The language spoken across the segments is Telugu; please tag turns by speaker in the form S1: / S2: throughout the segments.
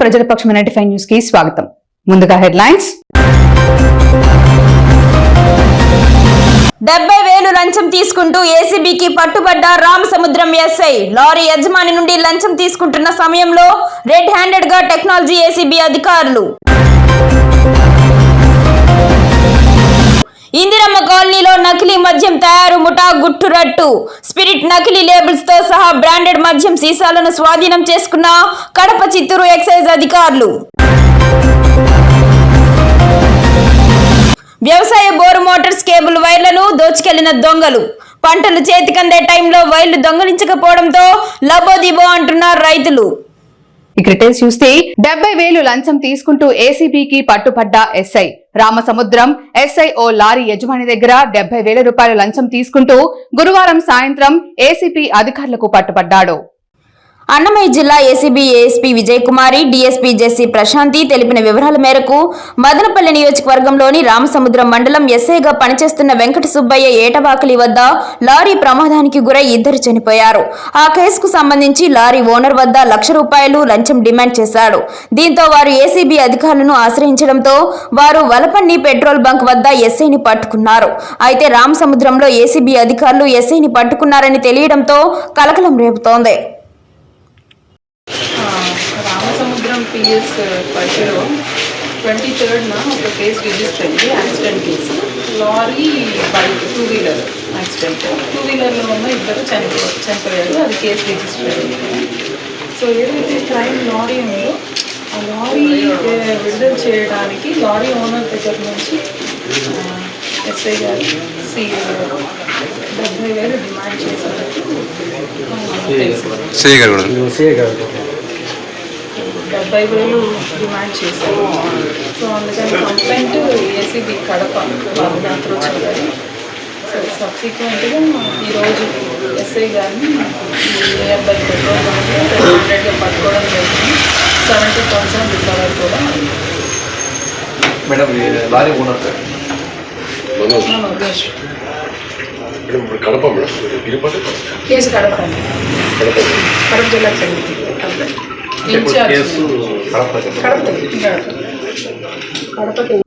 S1: ప్రజల పక్షం నైన్టీ ఫైవ్ న్యూస్కి స్వాగతం. ముందుగా హెడ్లైన్స్.
S2: డెబ్బై వేలు లంచం తీసుకుంటూ ఏసీబీకి పట్టుబడ్డ రామసముద్రం ఎస్ఐ. లారీ యజమాని నుండి లంచం తీసుకుంటున్న సమయంలో రెడ్ హ్యాండెడ్గా టెక్నాలజీ ఏసీబీ అధికారులు. ఇందిరమ్మ కాలనీలో నకిలీ మద్యం తయారు ముఠా గుట్టురట్టు స్పిరిట్ నకిలీ లేబుల్స్తో సహా బ్రాండెడ్ మద్యం సీసాలను స్వాధీనం చేసుకున్న కడప చిత్తూరు ఎక్సైజ్ అధికారులు. వ్యవసాయ బోరు మోటార్స్ కేబుల్ వైర్లను దోచుకెళ్ళిన దొంగలు. పంటలు చేతికందే టైంలో వైర్లు దొంగలించకపోవడంతో లబోదిబో అంటున్నారు రైతులు.
S1: ఇక డీటెయిల్స్ చూస్తే డెబ్బై వేలు లంచం తీసుకుంటూ ఏసీబీకి పట్టుపడ్డ ఎస్ఐ. రామసముద్రం ఎస్ఐ ఓ లారీ యజమాని దగ్గర డెబ్బై వేల రూపాయలు లంచం తీసుకుంటూ గురువారం సాయంత్రం ఏసీపీ అధికారులకు పట్టుపడ్డాడు
S2: అన్నమయ్య జిల్లా ACB ASP Vijay Kumari DSP Jessy Prashanti తెలిపిన వివరాల మేరకు మదనపల్లి నియోజకవర్గంలోని రామసముద్రం మండలం ఎస్ఐగా పనిచేస్తున్న వెంకట సుబ్బయ్య ఏటవాకలి వద్ద లారీ ప్రమాదానికి గురై ఇద్దరు చనిపోయారు. ఆ కేసుకు సంబంధించి లారీ ఓనర్ వద్ద లక్ష రూపాయలు లంచం డిమాండ్ చేశాడు. దీంతో వారు ఏసీబీ అధికారులను ఆశ్రయించడంతో వారు వలపన్ని పెట్రోల్ బంక్ వద్ద ఎస్ఐని పట్టుకున్నారు. అయితే రామసముద్రంలో ఏసీబీ అధికారులు ఎస్ఐని పట్టుకున్నారని తెలియడంతో కలకలం రేపుతోంది
S3: ఆ, పిఎస్ పరిధిలో ట్వంటీ థర్డ్న ఒక కేసు రిజిస్టర్ అయింది accident case. Lorry bike two wheeler accident. Two వీలర్లో ఉన్న ఇద్దరు చనిపో చనిపోయారు అది కేసు రిజిస్టర్ అయింది. సో ఏదైతే క్రైమ్ లారీ ఉందో ఆ లారీ విడుదల చేయడానికి లారీ ఓనర్ దగ్గర నుంచి ఎస్ఐ గారు సి డెబ్బై వేలు డిమాండ్ చేసినట్టు ఆ, తెలిసింది
S4: సిఐ గారు కూడా
S3: డెబ్బై వేలు డిమాండ్ చేశారు. సో అందుకని కంప్లైంట్ ఏసీబీ కడప అప్రోచ్ అయ్యారు సో సబ్సిక్వెంట్గా ఈరోజు ఎస్ఐ గారిని నియర్ బై పెట్రోల్ హండ్రెడ్గా పట్టుకోవడం జరిగింది. సెవెంటీ థౌసండ్ రికవర్ కూడా.
S4: మేడం లారీ ఓనర్
S5: ఇప్పుడు కడప మేడం.
S3: కేసు కడప
S5: కడప.
S3: కడప జిల్లా చెందింది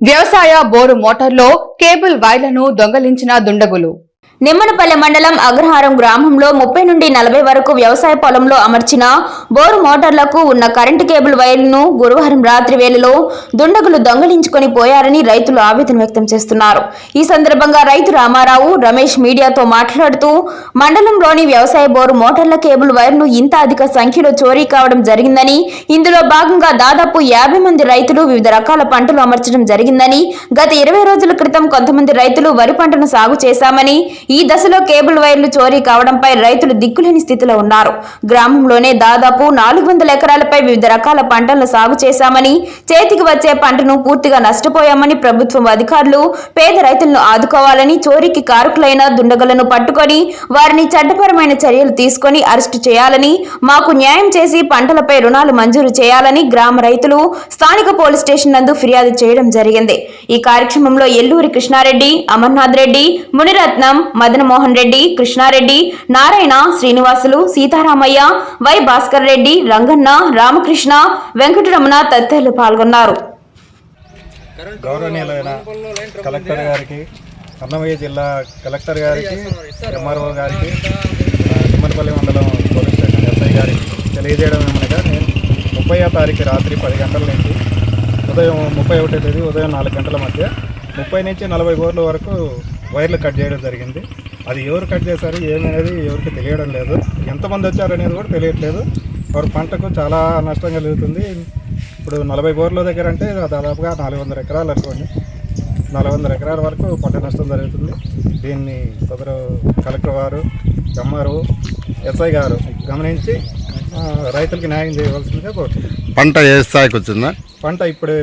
S1: వ్యవసాయ బోరు మోటార్లో కేబుల్ వైర్లను దొంగలించిన దుండగులు.
S2: నిమ్మనపల్లె మండలం అగ్రహారం గ్రామంలో ముప్పై నుండి నలభై వరకు వ్యవసాయ పొలంలో అమర్చిన బోరు మోటార్లకు ఉన్న కరెంటు కేబుల్ వైర్లను గురువారం రాత్రి వేళలో దుండగులు దొంగలించుకొని పోయారని రైతులు ఆవేదన వ్యక్తం చేస్తున్నారు. ఈ సందర్భంగా రైతు రామారావు రమేష్ మీడియాతో మాట్లాడుతూ మండలంలోని వ్యవసాయ బోరు మోటార్ల కేబుల్ వైర్ను ఇంత అధిక సంఖ్యలో చోరీ కావడం జరిగిందని ఇందులో భాగంగా దాదాపు యాభై మంది రైతులు వివిధ రకాల పంటలు అమర్చడం జరిగిందని గత ఇరవై రోజుల క్రితం కొంతమంది రైతులు వరి పంటను సాగు చేశామని ఈ దశలో కేబుల్ వైర్లు చోరీ కావడంపై రైతులు దిక్కులేని స్థితిలో ఉన్నారు. గ్రామంలోనే దాదాపు నాలుగు వందల ఎకరాలపై వివిధ రకాల పంటలను సాగు చేశామని చేతికి వచ్చే పంటను పూర్తిగా నష్టపోయామని ప్రభుత్వం అధికారులు పేద రైతులను ఆదుకోవాలని చోరీకి కారకులైన దుండగులను పట్టుకొని వారిని చట్టపరమైన చర్యలు తీసుకొని అరెస్టు చేయాలని మాకు న్యాయం చేసి పంటలపై రుణాలు మంజూరు చేయాలని గ్రామ రైతులు స్థానిక పోలీస్ స్టేషన్ నందు ఫిర్యాదు చేయడం జరిగింది. ఈ కార్యక్రమంలో ఎల్లూరి కృష్ణారెడ్డి అమర్నాథ్ రెడ్డి మునిరత్నం మదనమోహన్ రెడ్డి కృష్ణారెడ్డి నారాయణ శ్రీనివాసులు సీతారామయ్య వై భాస్కర్ రెడ్డి రంగన్న రామకృష్ణ వెంకటరమణ తదితరులు పాల్గొన్నారు.
S6: గౌరవనీయులైన కలెక్టర్ గారికి అన్నమయ్య జిల్లా కలెక్టర్ గారికి ఎంఆర్ఓ గారికి తిమ్మనపల్లి మండలం పోలీస్ స్టేషన్ ఎస్ఐ గారికి తెలియజేయడం ఏమనగా నేను ముప్పైవ తారీఖు రాత్రి పది గంటల నుంచి ఉదయం ముప్పై ఒకటో తేదీ ఉదయం నాలుగు గంటల మధ్య ముప్పై నుంచి నలభై గోర్ల వరకు వైర్లు కట్ చేయడం జరిగింది. అది ఎవరు కట్ చేశారు ఏమనేది ఎవరికి తెలియడం లేదు. ఎంతమంది వచ్చారనేది కూడా తెలియట్లేదు. వారి పంటకు చాలా నష్టం కలుగుతుంది ఇప్పుడు నలభై బోర్ల దగ్గర అంటే దాదాపుగా నాలుగు వందల ఎకరాలు అనుకోండి. నాలుగు వందల ఎకరాల వరకు పంట నష్టం జరుగుతుంది. దీన్ని సదరు కలెక్టర్ వారు ఎంఆర్ఓ ఎస్ఐ గారు గమనించి రైతులకి న్యాయం చేయవలసిందిగా కోరుతున్నాను
S5: పంట ఏ స్థాయికి వచ్చిందా?
S6: పంట ఇప్పుడే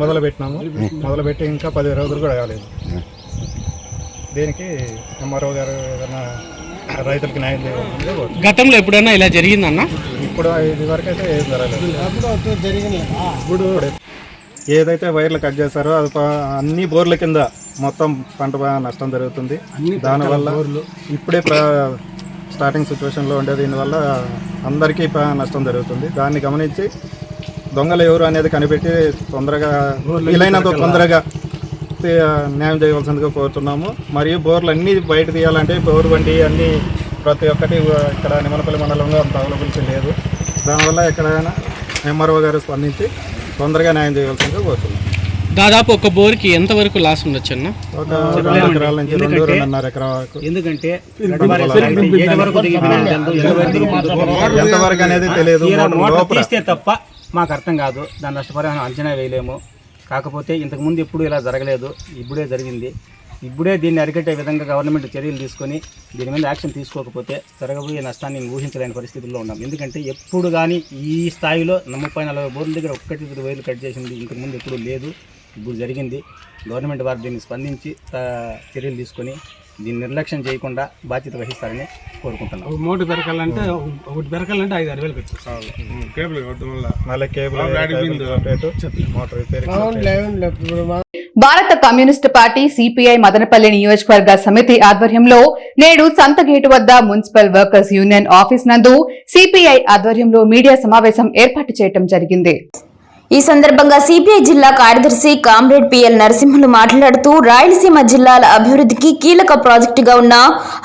S6: మొదలు పెట్టినాము మొదలు పెట్టి ఇంకా పది రోజులు కూడా కాలేదు. దీనికి ఎంఆర్ఓ గారు ఏదైనా రైతులకి న్యాయం
S7: గతంలో ఎప్పుడైనా ఇలా జరిగిందన్న?
S6: ఇప్పుడు ఇది వరకు అయితే ఏం జరగలేదు. ఇప్పుడు ఏదైతే వైర్లు కట్ చేశారో అది అన్ని బోర్ల కింద మొత్తం పంట బాగా నష్టం జరుగుతుంది. దానివల్ల ఇప్పుడే స్టార్టింగ్ సిచ్యువేషన్లో ఉండే దీనివల్ల అందరికీ నష్టం జరుగుతుంది. దాన్ని గమనించి దొంగలు ఎవరు అనేది కనిపెట్టి తొందరగా వీలైనంత తొందరగా తీ- న్యాయం చేయవలసిందిగా కోరుతున్నాము. మరియు బోర్లు అన్నీ బయట తీయాలంటే బోర్ బండి అన్నీ ప్రతి ఒక్కటి ఇక్కడ నిమ్మలపల్లి మండలంలో అంత అవైలబిలిటీ లేదు. దానివల్ల ఎక్కడైనా ఎంఆర్ఓ గారు స్పందించి తొందరగా న్యాయం చేయవలసిందిగా కోరుతున్నాం.
S7: దాదాపు ఒక బోర్కి ఎంత వరకు లాస్ ఉండొచ్చు అన్న?
S6: ఒక రెండు ఎకరాల నుంచి రెండు రెండున్నర ఎకరా వరకు.
S8: ఎందుకంటే
S6: ఎంతవరకు అనేది తెలియదు లోపల.
S8: తప్ప మాకు అర్థం కాదు. దాని నష్టపరిహారం అంచనా వేయలేము. కాకపోతే ఇంతకుముందు ఎప్పుడు ఇలా జరగలేదు ఇప్పుడే జరిగింది. ఇప్పుడే దీన్ని అరికట్టే విధంగా గవర్నమెంట్ చర్యలు తీసుకొని దీని మీద యాక్షన్ తీసుకోకపోతే జరగబోయే నష్టాన్ని ఊహించలేని పరిస్థితుల్లో ఉన్నాం. ఎందుకంటే ఎప్పుడు కానీ ఈ స్థాయిలో ముప్పై నలభై బోర్ల దగ్గర ఒక్కటి ఇద్దరు వేలు కట్ చేసింది ఇంతకుముందు ఎప్పుడు లేదు ఇప్పుడు జరిగింది. గవర్నమెంట్ వారు దీన్ని స్పందించి చర్యలు తీసుకొని దీన్ని నిర్లక్ష్యం చేయకుండా బాధ్యత వహిస్తారని కోరుకుంటున్నాం.
S7: మోటార్ పెరకాలంటే ఒకటి పెరకాలంటే ఐదు ఆరు వేలు ఖర్చు
S6: మళ్ళీ కేబుల్ సపరేట్ మోటార్ రిపేరింగ్
S1: భారత కమ్యూనిస్టు పార్టీ సిపిఐ మదనపల్లి నియోజకవర్గ సమితి ఆధ్వర్యంలో నేడు సంతగేటు వద్ద మున్సిపల్ వర్కర్స్ యూనియన్ ఆఫీస్ నందు సిపిఐ ఆధ్వర్యంలో మీడియా సమావేశం ఏర్పాటు చేయడం జరిగింది.
S2: ఈ సందర్భంగా సిపిఐ జిల్లా కార్యదర్శి కామ్రేడ్ పిఎల్ నరసింహులు మాట్లాడుతూ రాయలసీమ జిల్లాల అభివృద్ధికి కీలక ప్రాజెక్టుగా ఉన్న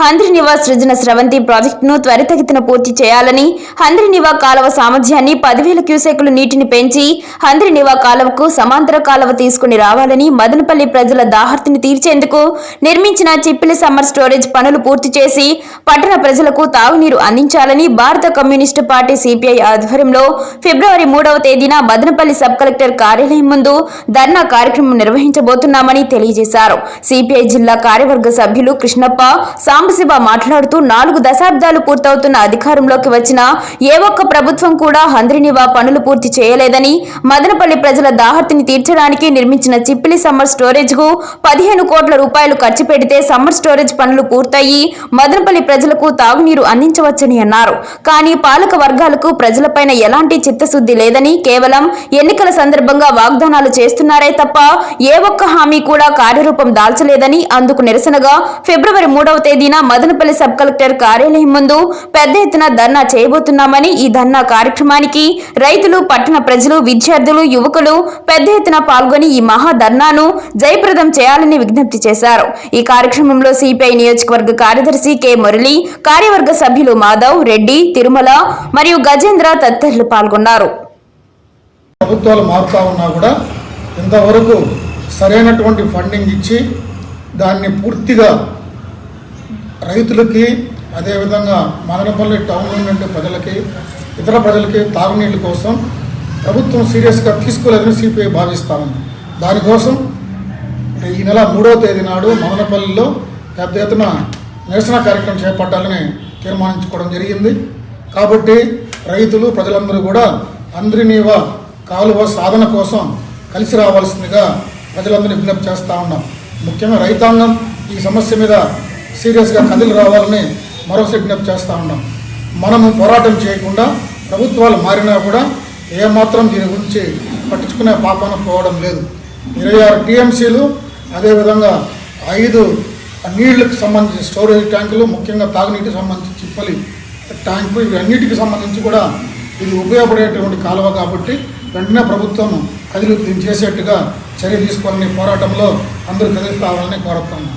S2: హంద్రి నివాస్ సృజన స్రవంతి ప్రాజెక్టును త్వరితగతిన పూర్తి చేయాలని హంద్రి నివా కాలువ సామర్థ్యాన్ని పదివేల క్యూసెక్లు నీటిని పెంచి హంద్రి నివా కాలువకు సమాంతర కాలువ తీసుకుని రావాలని మదనపల్లి ప్రజల దాహర్తిని తీర్చేందుకు నిర్మించిన చిప్పిలి సమ్మర్ స్టోరేజ్ పనులు పూర్తి చేసి పట్టణ ప్రజలకు తాగునీరు అందించాలని భారత కమ్యూనిస్టు పార్టీ సిపిఐ ఆధ్వర్యంలో ఫిబ్రవరి మూడవ తేదీన మదనపల్లి సబ్ కలెక్టర్ కార్యాలయం ముందు ధర్నా కార్యక్రమం నిర్వహించబోతున్నామని తెలియజేశారు. సిపిఐ జిల్లా కార్యవర్గ సభ్యులు కృష్ణప్ప సాంబశివ మాట్లాడుతూ నాలుగు దశాబ్దాలు పూర్తవుతున్న అధికారంలోకి వచ్చిన ఏ ఒక్క ప్రభుత్వం కూడా హంద్రినివా పనులు పూర్తి చేయలేదని మదనపల్లి ప్రజల దాహర్తిని తీర్చడానికి నిర్మించిన చిప్పిలి సమ్మర్ స్టోరేజ్కు పదిహేను కోట్ల రూపాయలు ఖర్చు పెడితే సమ్మర్ స్టోరేజ్ పనులు పూర్తయి మదనపల్లి ప్రజలకు తాగునీరు అందించవచ్చని అన్నారు. కానీ పాలక వర్గాలకు ప్రజలపైన ఎలాంటి చిత్తశుద్ధి లేదని కేవలం ఎన్నికల సందర్భంగా వాగ్దానాలు చేస్తున్నారే తప్ప ఏ ఒక్క హామీ కూడా కార్యరూపం దాల్చలేదని అందుకు నిరసనగా ఫిబ్రవరి మూడవ తేదీన మదనపల్లి సబ్ కలెక్టర్ కార్యాలయం ముందు పెద్ద ఎత్తున ధర్నా చేయబోతున్నామని ఈ ధర్నా కార్యక్రమానికి రైతులు పట్టణ ప్రజలు విద్యార్థులు యువకులు పెద్ద ఎత్తున పాల్గొని ఈ మహా ధర్నాను జయప్రదం చేయాలని విజ్ఞప్తి చేశారు. ఈ కార్యక్రమంలో సిపిఐ నియోజకవర్గ కార్యదర్శి కె మురళి కార్యవర్గ సభ్యులు మాధవ్ రెడ్డి తిరుమల మరియు గజేంద్ర తదితరులు పాల్గొన్నారు.
S9: ప్రభుత్వాలు మారుతూ ఉన్నా కూడా ఇంతవరకు సరైనటువంటి ఫండింగ్ ఇచ్చి దాన్ని పూర్తిగా రైతులకి అదేవిధంగా మదనపల్లి టౌన్ నుండి ప్రజలకి ఇతర ప్రజలకి తాగునీళ్ళ కోసం ప్రభుత్వం సీరియస్గా తీసుకోలేదని సిపిఐ భావిస్తామని దానికోసం ఈ నెల మూడవ తేదీ నాడు మదనపల్లిలో పెద్ద ఎత్తున నిరసన కార్యక్రమం చేపట్టాలని తీర్మానించుకోవడం జరిగింది. కాబట్టి రైతులు ప్రజలందరూ కూడా అందరినీవ కాలువ సాధన కోసం కలిసి రావాల్సిందిగా ప్రజలందరినీ విజ్ఞప్తి చేస్తూ ఉన్నాం. ముఖ్యంగా రైతాంగం ఈ సమస్య మీద సీరియస్గా కదిలి రావాలని మరోసారి విజ్ఞప్తి చేస్తూ ఉన్నాం. మనము పోరాటం చేయకుండా ప్రభుత్వాలు మారినా కూడా ఏమాత్రం దీని గురించి పట్టించుకునే పాపాన పోవడం లేదు. ఇరవై ఆరు టీఎంసీలు అదేవిధంగా ఐదు నీళ్ళకు సంబంధించి స్టోరేజ్ ట్యాంకులు ముఖ్యంగా తాగునీటికి సంబంధించి చిప్పలి ట్యాంకు ఇవన్నిటికి సంబంధించి కూడా ఇది ఉపయోగపడేటువంటి కాలువ కాబట్టి వెంటనే ప్రభుత్వం కదిలి దీన్ని చేసేట్టుగా చర్య తీసుకోవాలని పోరాటంలో అందరూ కదిలి కావాలని కోరుతున్నాం.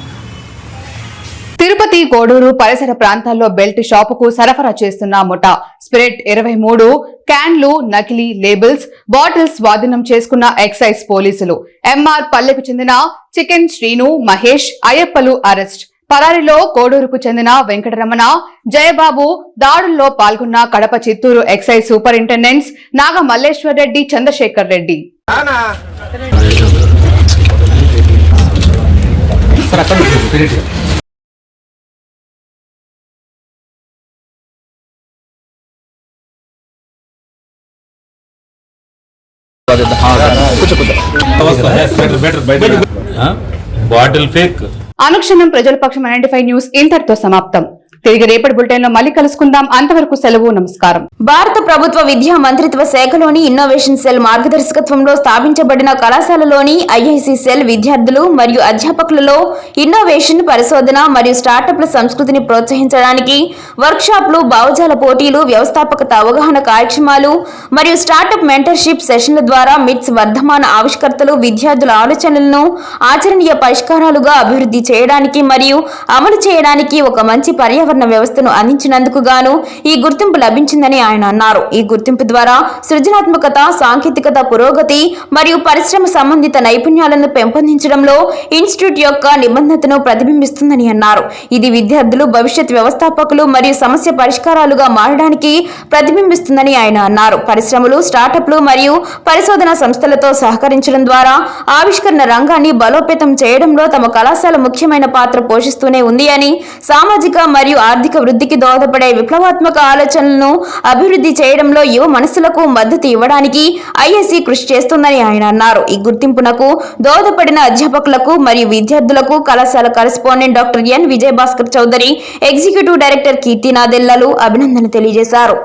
S1: తిరుపతి కోడూరు పరిసర ప్రాంతాల్లో బెల్ట్ షాపుకు సరఫరా చేస్తున్న ముఠా స్పిరిట్ ఇరవై మూడు క్యాన్లు నకిలీ లేబుల్స్ బాటిల్స్ స్వాధీనం చేసుకున్న ఎక్సైజ్ పోలీసులు. ఎంఆర్ పల్లెకు చెందిన చికెన్ శ్రీను మహేష్ అయ్యప్పలు అరెస్ట్. పరారిలో కోడూరుకు చెందిన వెంకటరమణ జయబాబు దాడుల్లో పాల్గొన్న Kadapa Chittoor excise superintendents Naga Malleswar Reddy Chandrasekhar Reddy.
S10: Bottle fake.
S1: అనుక్షణం ప్రజల పక్షం నైన్టీ న్యూస్ ఇంతటితో సమాప్తం. తిరిగి రేపటి బులెటిన్లో మళ్ళీ కలుసుకుందాం. అంతవరకు సెలవు నమస్కారం.
S2: భారత ప్రభుత్వ విద్యా మంత్రిత్వ శాఖలోని ఇన్నోవేషన్ సెల్ మార్గదర్శకత్వంలో స్థాపించబడిన కళాశాలలోని ఐఐసి సెల్ విద్యార్థులు మరియు అధ్యాపకులలో ఇన్నోవేషన్ పరిశోధన మరియు స్టార్టప్ల సంస్కృతిని ప్రోత్సహించడానికి వర్క్షాప్లు భావజాల పోటీలు వ్యవస్థాపకత అవగాహన కార్యక్రమాలు మరియు స్టార్టప్ మెంటర్షిప్ సెషన్ల ద్వారా మిట్స్ వర్ధమాన ఆవిష్కర్తలు విద్యార్థుల ఆలోచనలను ఆచరణీయ పరిష్కారాలుగా అభివృద్ధి చేయడానికి మరియు అమలు చేయడానికి ఒక మంచి పర్యావరణ వ్యవస్థను అందించినందుకు గాను ఈ గుర్తింపు లభించిందని ఆయన అన్నారు. ఈ గుర్తింపు ద్వారా సృజనాత్మకత సాంకేతికత పురోగతి మరియు పరిశ్రమ సంబంధిత నైపుణ్యాలను పెంపొందించడంలో ఇన్స్టిట్యూట్ యొక్క నిబంధతను ప్రతిబింబిస్తుందని అన్నారు. ఇది విద్యార్థులు భవిష్యత్ వ్యవస్థాపకులు మరియు సమస్య పరిష్కారాలుగా మారడానికి ప్రతిబింబిస్తుందని ఆయన అన్నారు. పరిశ్రమలు స్టార్టప్లు మరియు పరిశోధన సంస్థలతో సహకరించడం ద్వారా ఆవిష్కరణ రంగాన్ని బలోపేతం చేయడంలో తమ కళాశాల ముఖ్యమైన పాత్ర పోషిస్తూనే ఉంది అని సామాజిక మరియు ఆర్థిక వృద్ధికి దోహదపడే విప్లవాత్మక ఆలోచనలను అభివృద్ధి చేయడంలో యువ మనస్సులకు మద్దతు ఇవ్వడానికి ఐఎస్సి కృషి చేస్తుందని ఆయన అన్నారు. ఈ గుర్తింపునకు దోహదపడిన అధ్యాపకులకు మరియు విద్యార్థులకు కళాశాల correspondent doctor N Vijayabhaskar Chowdary executive director కీర్తినాదెల్లలు అభినందన తెలియజేశారు.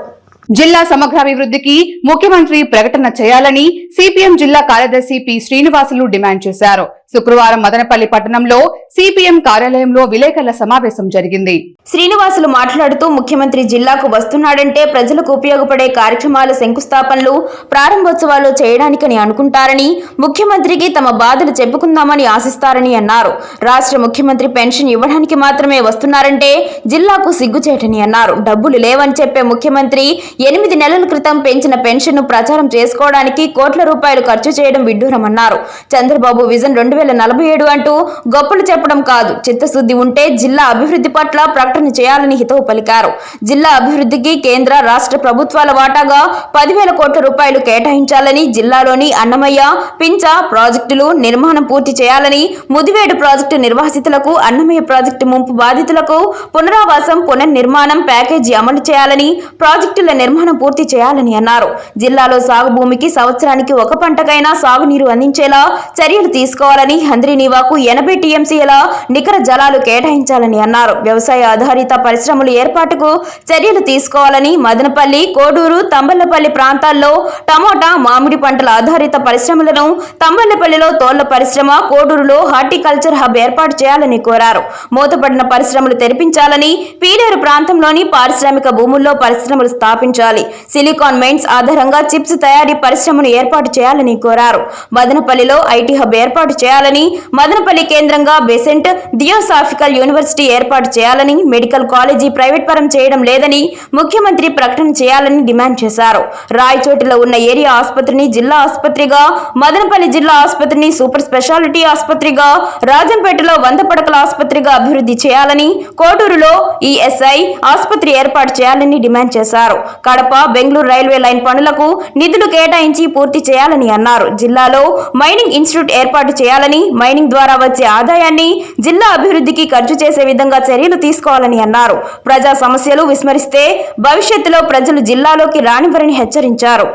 S1: జిల్లా సమగ్రాభివృద్ధికి ముఖ్యమంత్రి ప్రకటన చేయాలని సిపిఎం జిల్లా కార్యదర్శి పి శ్రీనివాసులు డిమాండ్ చేశారు. శుక్రవారం మదనపల్లి పట్టణంలో సిపిఎం కార్యాలయంలో విలేకరుల సమావేశం జరిగింది.
S2: శ్రీనివాసులు మాట్లాడుతూ ముఖ్యమంత్రి జిల్లాకు వస్తున్నాడంటే ప్రజలకు ఉపయోగపడే కార్యక్రమాల శంకుస్థాపనలు ప్రారంభోత్సవాలు చేయడానికని అనుకుంటారని ముఖ్యమంత్రికి తమ బాధలు చెప్పుకుందామని ఆశిస్తారని అన్నారు. రాష్ట్ర ముఖ్యమంత్రి పెన్షన్ ఇవ్వడానికి మాత్రమే వస్తున్నారంటే జిల్లాకు సిగ్గుచేటని అన్నారు. డబ్బులు లేవని చెప్పే ముఖ్యమంత్రి ఎనిమిది నెలల క్రితం పెంచిన పెన్షన్ను ప్రచారం చేసుకోవడానికి కోట్ల రూపాయలు ఖర్చు చేయడం విడ్డూరమన్నారు. చంద్రబాబు విజన్ రెండు వేల నలభై ఏడు అంటూ గొప్పలు చెప్పడం కాదు. చిత్తశుద్ధి ఉంటే జిల్లా అభివృద్ధి పట్ల ప్రకటన చేయాలని హితవు పలికారు. జిల్లా అభివృద్ధికి కేంద్ర రాష్ట్ర ప్రభుత్వాల వాటాగా పదివేల కోట్ల రూపాయలు కేటాయించాలని జిల్లాలోని అన్నమయ్య పించ ప్రాజెక్టులు నిర్మాణం పూర్తి చేయాలని ముదివేడు ప్రాజెక్టు నిర్వాసితులకు అన్నమయ్య ప్రాజెక్టు ముంపు బాధితులకు పునరావాసం పునర్నిర్మాణం ప్యాకేజీ అమలు చేయాలని ప్రాజెక్టుల నిర్మాణం పూర్తి చేయాలని అన్నారు. జిల్లాలో సాగు భూమికి సంవత్సరానికి ఒక పంటకైనా సాగునీరు అందించేలా చర్యలు తీసుకోవాలని హంద్రీనీవాకు ఎనభై టీఎంసీల నికర జలాలు కేటాయించాలని అన్నారు. వ్యవసాయ ఆధారిత పరిశ్రమల ఏర్పాటుకు చర్యలు తీసుకోవాలని మదనపల్లి కోడూరు తంబళ్ళపల్లి ప్రాంతాల్లో టమోటా మామిడి పంటల ఆధారిత పరిశ్రమలను తంబళ్ళపల్లిలో తోళ్ళ పరిశ్రమ కోడూరులో హార్టికల్చర్ హబ్ ఏర్పాటు చేయాలని కోరారు. మూతపడిన పరిశ్రమలు తెరిపించాలని పీలేరు ప్రాంతంలోని పారిశ్రామిక భూముల్లో పరిశ్రమలు స్థాపించాలి. సిలికాన్ మైన్స్ ఆధారంగా చిప్స్ తయారీ పరిశ్రమను ఏర్పాటు చేయాలని కోరారు. మదనపల్లిలో ఐటీ హబ్ ఏర్పాటు చేయాలని మదనపల్లి కేంద్రంగా బెసెంట్ థియోసాఫికల్ యూనివర్సిటీ ఏర్పాటు చేయాలని మెడికల్ కాలేజీ ప్రైవేట్ పరం చేయడం లేదని ముఖ్యమంత్రి ప్రకటన చేయాలని డిమాండ్ చేశారు. రాయచోటిలో ఉన్న ఏరియా ఆసుపత్రిని జిల్లా ఆసుపత్రిగా మదనపల్లి జిల్లా ఆసుపత్రిని సూపర్ స్పెషాలిటీ ఆసుపత్రిగా రాజంపేటలో వంద పడకల ఆసుపత్రిగా అభివృద్ధి చేయాలని కోటూరులో ఈఎస్ఐ ఆసుపత్రి ఏర్పాటు చేయాలని డిమాండ్ చేశారు. కడప బెంగళూరు రైల్వే లైన్ పనులకు నిధులు కేటాయించి పూర్తి చేయాలని అన్నారు. జిల్లాలో మైనింగ్ ఇన్స్టిట్యూట్ ఏర్పాటు చేయాలని మైనింగ్ ద్వారా వచ్చే ఆదాయాన్ని జిల్లా అభివృద్ధికి ఖర్చు చేసే విధంగా చర్యలు తీసుకోవాలని అన్నారు. ప్రజా సమస్యలు విస్మరిస్తే భవిష్యత్తులో ప్రజలు జిల్లాలోకి రానివ్వరని హెచ్చరించారు.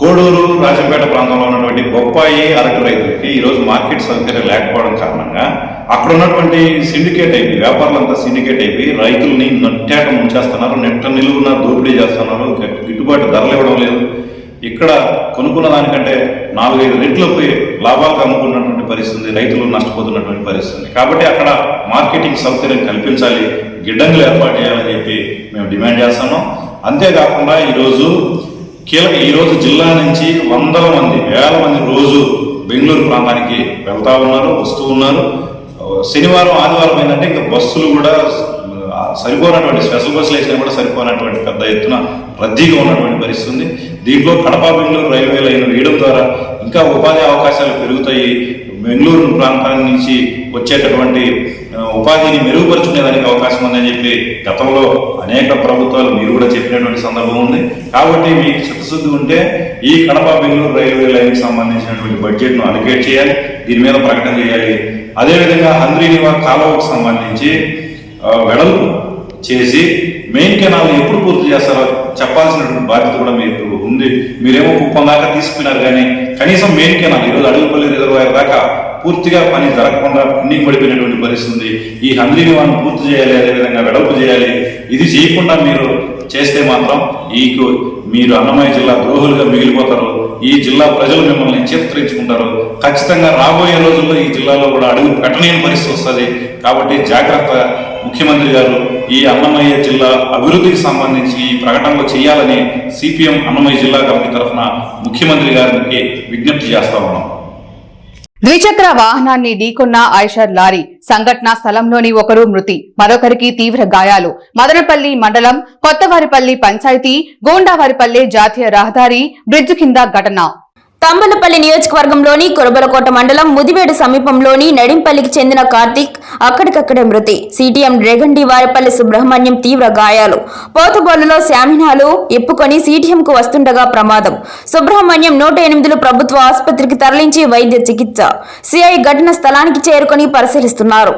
S10: కోడూరు రాజంపేట ప్రాంతంలో ఉన్నటువంటి బొప్పాయి అరకు రైతులకి ఈరోజు మార్కెట్ సౌకర్యం లేకపోవడం కారణంగా అక్కడ ఉన్నటువంటి సిండికేట్ అయిపోయి వ్యాపారులంతా సిండికేట్ అయిపోయి రైతుల్ని నట్టాక ముంచేస్తున్నారు నెట్ట నిలువున దోపిడీ చేస్తున్నారు గిట్టుబాటు ధరలు ఇవ్వడం లేదు. ఇక్కడ కొనుక్కున్న దానికంటే నాలుగైదు రెట్లకు పోయి లాభాలకు అమ్ముకున్నటువంటి పరిస్థితి రైతులు నష్టపోతున్నటువంటి పరిస్థితి. కాబట్టి అక్కడ మార్కెటింగ్ సౌకర్యం కల్పించాలి గిడ్డంగులు ఏర్పాటు చేయాలని చెప్పి మేము డిమాండ్ చేస్తున్నాం. అంతేకాకుండా ఈరోజు కీలక ఈరోజు జిల్లా నుంచి వందల మంది వేల మంది రోజు బెంగళూరు ప్రాంతానికి వెళ్తా ఉన్నారు వస్తూ ఉన్నారు. శనివారం ఆదివారం ఏంటంటే ఇంకా బస్సులు కూడా సరిపోనటువంటి స్పెషల్ బస్సులు వేసినా కూడా సరిపోనటువంటి పెద్ద ఎత్తున రద్దీగా ఉన్నటువంటి పరిస్థితి ఉంది. దీంట్లో కడప బెంగళూరు రైల్వే లైన్ వేయడం ద్వారా ఇంకా ఉపాధి అవకాశాలు పెరుగుతాయి. బెంగళూరు ప్రాంతాల నుంచి వచ్చేటటువంటి ఉపాధిని మెరుగుపరుచుకునేదానికి అవకాశం ఉందని చెప్పి గతంలో అనేక ప్రభుత్వాలు మీరు కూడా చెప్పినటువంటి సందర్భం ఉంది. కాబట్టి మీకు చిత్తశుద్ధి ఉంటే ఈ కడప బెంగళూరు రైల్వే లైన్కి సంబంధించినటువంటి బడ్జెట్ను అలికేట్ చేయాలి. దీని మీద ప్రకటన చేయాలి. అదేవిధంగా హంద్రీనివా కాలువకు సంబంధించి వెడల్పు చేసి మెయిన్ కెనాల్ ఎప్పుడు పూర్తి చేస్తారో చెప్పాల్సినటువంటి బాధ్యత కూడా మీకు ఉంది. మీరేమో కుప్పం దాకా తీసుకున్నారు కానీ కనీసం మెయిన్ కెనాల్ ఈరోజు అడుగుపల్లి రిజర్వాయర్ దాకా పూర్తిగా పని జరగకుండా పెండింగ్ పడిపోయినటువంటి పరిస్థితి ఉంది. ఈ హంద్రీ నివారణ పూర్తి చేయాలి అదేవిధంగా వెడల్పు చేయాలి. ఇది చేయకుండా మీరు చేస్తే మాత్రం ఈకు మీరు అన్నమయ్య జిల్లా ద్రోహులుగా మిగిలిపోతారు. ఈ జిల్లా ప్రజలు మిమ్మల్ని చిత్రించుకుంటారు ఖచ్చితంగా రాబోయే రోజుల్లో ఈ జిల్లాలో కూడా అడుగు పెట్టలేని పరిస్థితి వస్తుంది. కాబట్టి జాగ్రత్త ముఖ్యమంత్రి గారు ఈ అన్నమయ్య జిల్లా అభివృద్ధికి సంబంధించి ఈ ప్రకటనలు చేయాలని సిపిఎం అన్నమయ్య జిల్లా కమిటీ తరఫున ముఖ్యమంత్రి గారికి విజ్ఞప్తి చేస్తా ఉన్నాం.
S1: ద్విచక్ర వాహనాన్ని ఢీకొన్న ఐషర్ లారీ సంఘటన స్థలంలోని ఒకరు మృతి మరొకరికి తీవ్ర గాయాలు. మదనపల్లి మండలం కొత్తవారిపల్లి పంచాయతీ గోండావారిపల్లి జాతీయ రహదారి బ్రిడ్జ్ కింద ఘటన.
S2: తంబలపల్లి నియోజకవర్గంలోని కురబలకోట మండలం ముదివేడు సమీపంలోని నడింపల్లికి చెందిన కార్తీక్ అక్కడికక్కడే మృతి. సిటిఎం డ్రేగండి వారిపల్లి సుబ్రహ్మణ్యం తీవ్ర గాయాలు. పోతబోలులో శామినాలు ఎప్పుకొని సిటిఎంకు వస్తుండగా ప్రమాదం. సుబ్రహ్మణ్యం నూట ఎనిమిదిలో ప్రభుత్వ ఆసుపత్రికి తరలించి వైద్య చికిత్స. సిఐ ఘటన స్థలానికి చేరుకొని పరిశీలిస్తున్నారు.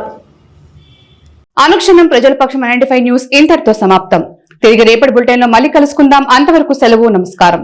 S1: అనుక్షణం ప్రజల పక్షం నైన్టీ న్యూస్ ఇంతటితో సమాప్తం. తిరిగి రేపటి బులెటిన్లో మళ్ళీ కలుసుకుందాం. అంతవరకు సెలవు నమస్కారం.